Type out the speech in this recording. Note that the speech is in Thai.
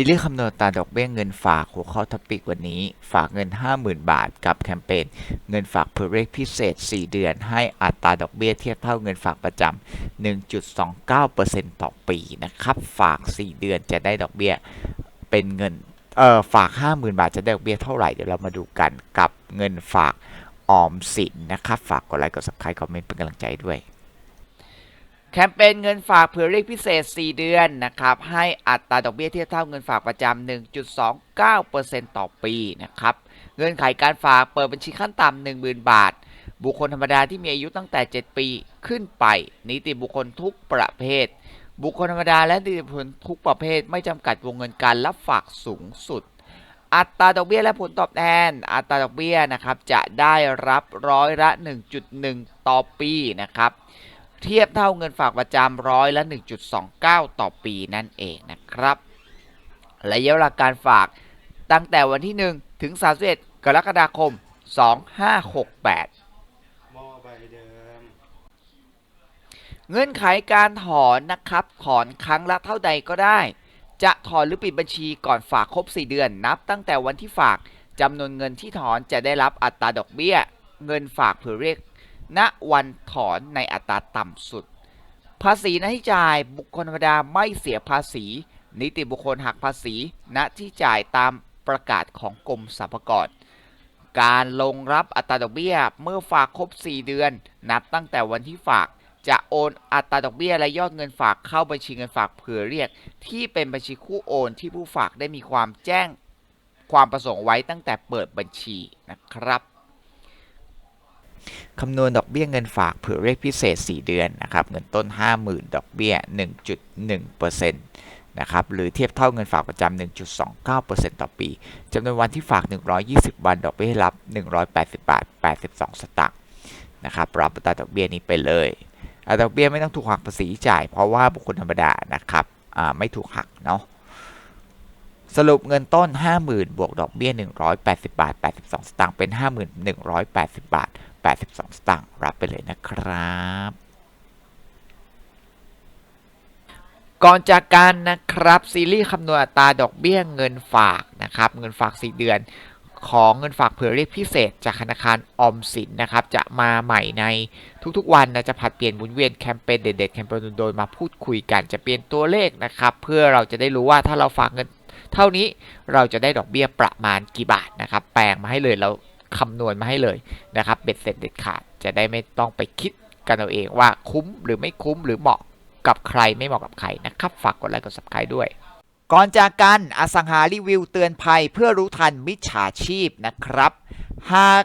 ซีรีส์คำนวณตาดอกเบี้ยเงินฝากหัวข้อท็อปิกวันนี้ ฝากเงิน 50,000 บาท กับแคมเปญเงินฝากเพื่อเรกพิเศษ 4 เดือน ให้อัตราดอกเบี้ยเทียบเท่าเงินฝากประจำ 1.29%ต่อปีนะครับ ฝาก 4 เดือนจะได้ดอกเบี้ยเป็นเงินเอ่อฝาก 50,000 บาทจะได้ดอกเบี้ยเท่าไหร่เดี๋ยวเรามาดูกันกับเงินฝากออมสินนะครับฝากกดไลค์กด subscribe คอมเมนต์เป็นกำลังใจด้วย แคมเปญเงินฝากเผื่อเรียกพิเศษ 4 เดือนนะครับ ให้อัตราดอกเบี้ยเทียบเท่าเงินฝากประจำ 1.29%ต่อปีนะครับ เงื่อนไขการฝากเปิดบัญชีขั้นต่ำ10,000 บาท บุคคลธรรมดาที่มีอายุตั้งแต่ 7 ปีขึ้นไป นิติบุคคลทุกประเภท บุคคลธรรมดาและนิติบุคคลทุกประเภท ไม่จำกัดวงเงินการรับฝากสูงสุด อัตราดอกเบี้ยและผลตอบแทน อัตราดอกเบี้ยนะครับจะได้รับร้อยละ 1.1 ต่อปีนะครับ เทียบเท่าเงินฝากประจำร้อยละ 1.29 ต่อปีนั่นเองนะครับระยะเวลาการฝากตั้งแต่วันที่ 1 ถึง 31 กรกฎาคม 2568หม้อใบเดิมเงื่อนไขการถอนนะครับ ถอนครั้งละเท่าใดก็ได้ จะถอนหรือปิดบัญชีก่อนฝากครบ 4 เดือน นับตั้งแต่วันที่ฝากจำนวนเงินที่ถอนจะได้รับอัตราดอกเบี้ย เงินฝากเผื่อเรียก ณวันถอนในอัตราต่ำสุด ภาษีนที่จ่ายบุคคลธรรมดาไม่เสียภาษี นิติบุคคลหักภาษี ณที่จ่ายตามประกาศของกรมสรรพากรการลงรับอัตราดอกเบี้ยเมื่อฝากครบ 4 เดือน นับตั้งแต่วันที่ฝากจะโอนอัตราดอกเบี้ยและยอดเงินฝากเข้าบัญชีเงินฝากเผื่อเรียก ที่เป็นบัญชีคู่โอนที่ผู้ฝากได้มีความแจ้งความประสงค์ไว้ตั้งแต่เปิดบัญชีนะครับ คำนวณดอกเบี้ยเงินฝากเผื่อเรียกพิเศษ 4 เดือนนะครับ เงินต้น 50,000 ดอกเบี้ย 1.1%นะครับ หรือเทียบเท่าเงินฝากประจำ 1.29%ต่อปี จำนวนวันที่ฝาก 120 วัน ดอกเบี้ยรับ 180บาท82 สตางค์นะครับ รับอัตราดอกเบี้ยนี้ไปเลยอัตราดอกเบี้ยไม่ต้องถูกหักภาษีจ่าย เพราะว่าบุคคลธรรมดานะครับไม่ถูกหักเนาะ สรุปเงินต้น 50,000 บวกดอกเบี้ย 180 บาท 82 สตางค์เป็น50,180 บาท 82 สตางค์รับไปเลยนะครับ ก่อนจากกันนะครับ ซีรีส์คำนวณอัตราดอกเบี้ยเงินฝากนะครับ เงินฝาก 4 เดือนของเงินฝากเผื่อเรียกพิเศษจากธนาคารออมสินนะครับ จะมาใหม่ในทุกๆวันนะจะผัดเปลี่ยนหมุนเวียนแคมเปญเด็ดๆแคมเปญโดยมาพูดคุยกันจะเปลี่ยนตัวเลขนะครับ เพื่อเราจะได้รู้ว่าถ้าเราฝากเงิน เท่านี้เราจะได้ดอกเบี้ยประมาณกี่บาทนะครับ แปลงมาให้เลยเราคำนวณมาให้เลยนะครับ เบ็ดเสร็จเด็ดขาดจะได้ไม่ต้องไปคิดกันเอาเองว่าคุ้มหรือไม่คุ้มหรือเหมาะกับใครไม่เหมาะกับใครนะครับ ฝากกดไลค์กด subscribe ด้วย ก่อนจากกันอสังหารีวิวเตือนภัยเพื่อรู้ทันมิจฉาชีพนะครับ หาก